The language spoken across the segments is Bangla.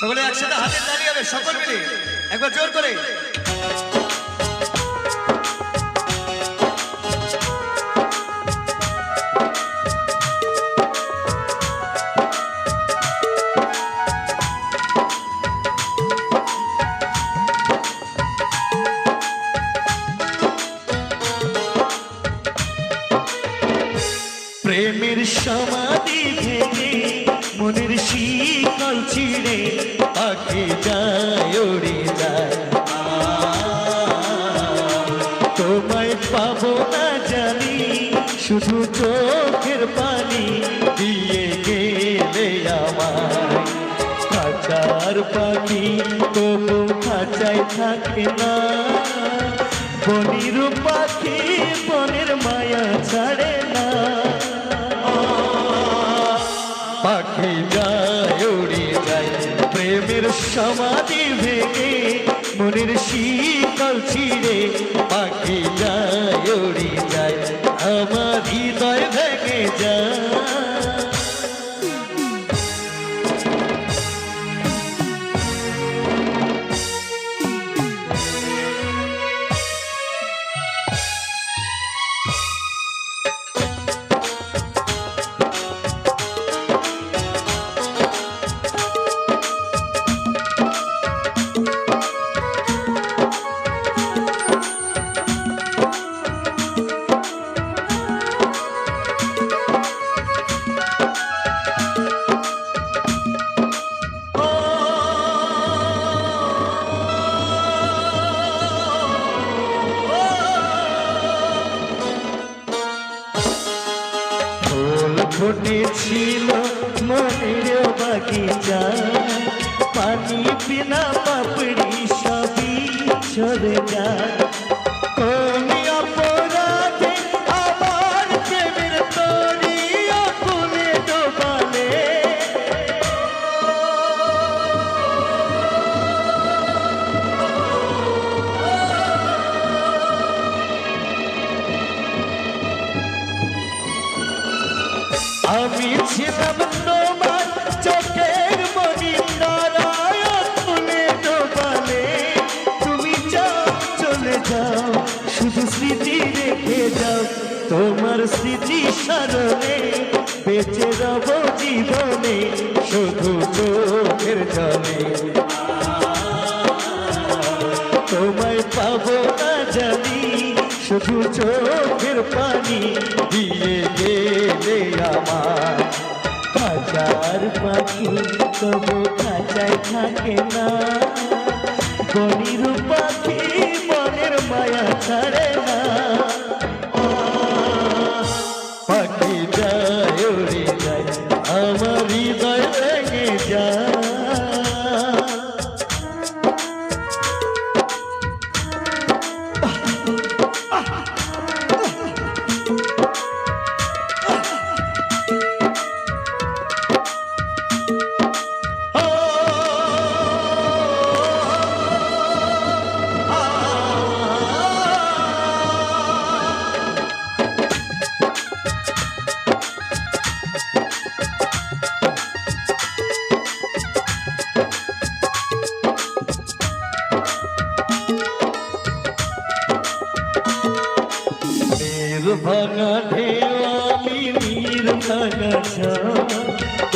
সকলে একসাথে হাতে তালি হবে সকল মিলে। একবার জোর করে। প্রেমের সমাধি ভেঙে ছিঁড়ে পাখি যায় উড়ে যায়। তোমায় পাবো না জানি, শুধু চোখের পানি দিয়ে গেলে আমায়। খাঁচার তবু খাঁচায় থাকে না। সমাধি ভেঙে মনের শীতল ছিঁড়ে পাখি যায় উড়ে যায় আমার হৃদয় ভেঙে যায়। ফুটেছিল মনের বাগিচা। পানি বিনা পাপড়ি সবই ছোট যায়। আমি ছিলাম তোমার চোখের মনি নারায়ণ তুলে ডোবালে তুমি যাও, চলে যাও, শুধু স্মৃতি রেখে যাও। তোমার স্মৃতি স্মরণে বেঁচে রব জীবনে, শুধু চোখের জলে। তোমায় পাবো না জানি, শুধু চোখের পানি দিয়ে দেবে আমার। হাজার পাখি তবু খাঁচায় থাকে না। গণির পাখি মনের মায়া ছাড়ে না। পাখি যায়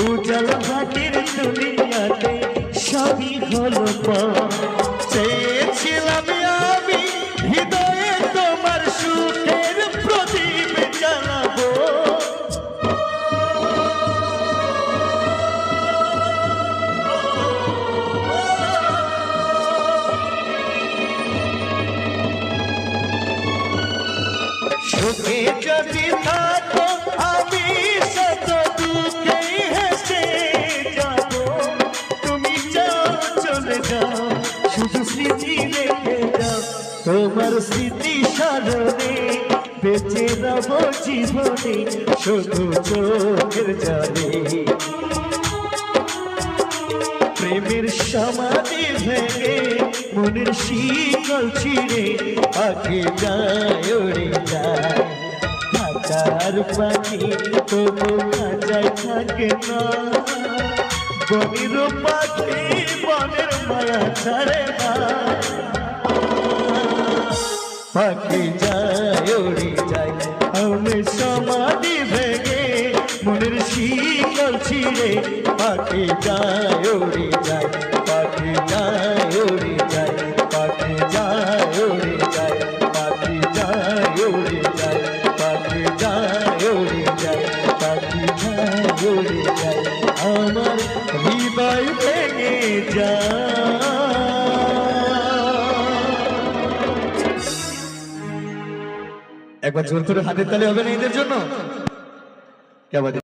উজাল ভাটির দুনিয়াতে সবই হলো। চেয়েছিলাম আমি হৃদয়ে তোমার সুখের প্রদীপ জ্বালাবো সুখে যদি থাকো স্মৃতি রেখে দাও তোমার স্মৃতি স্মরণে বেঁচে রব জীবনে, শুধু চোখের জানে প্রেমের সমাধি ভেঙে, মনের শিকল ছিঁড়ে, আগে যায় কাঁচার পাখি তবু কাঁচায় থাকে না। বনির পাখি বনের মায়া ছাড়ে না পাখি যায় উড়ে যায় আমি সমাধি ভেঙে মনের শীতল ছিঁড়ে পাখি যায় উড়ে যায় পাখি যায় উড়ে যায় পাখি যায় উড়ে যায় পাখি যায় উড়ে যায় পাখি যায় উড়ে যায় পাখি যায় উড়ে যায় আমার হৃদয় ভেঙে যায় একবার জোর করে হাতের তালে হবে না এদের জন্য? কে আবার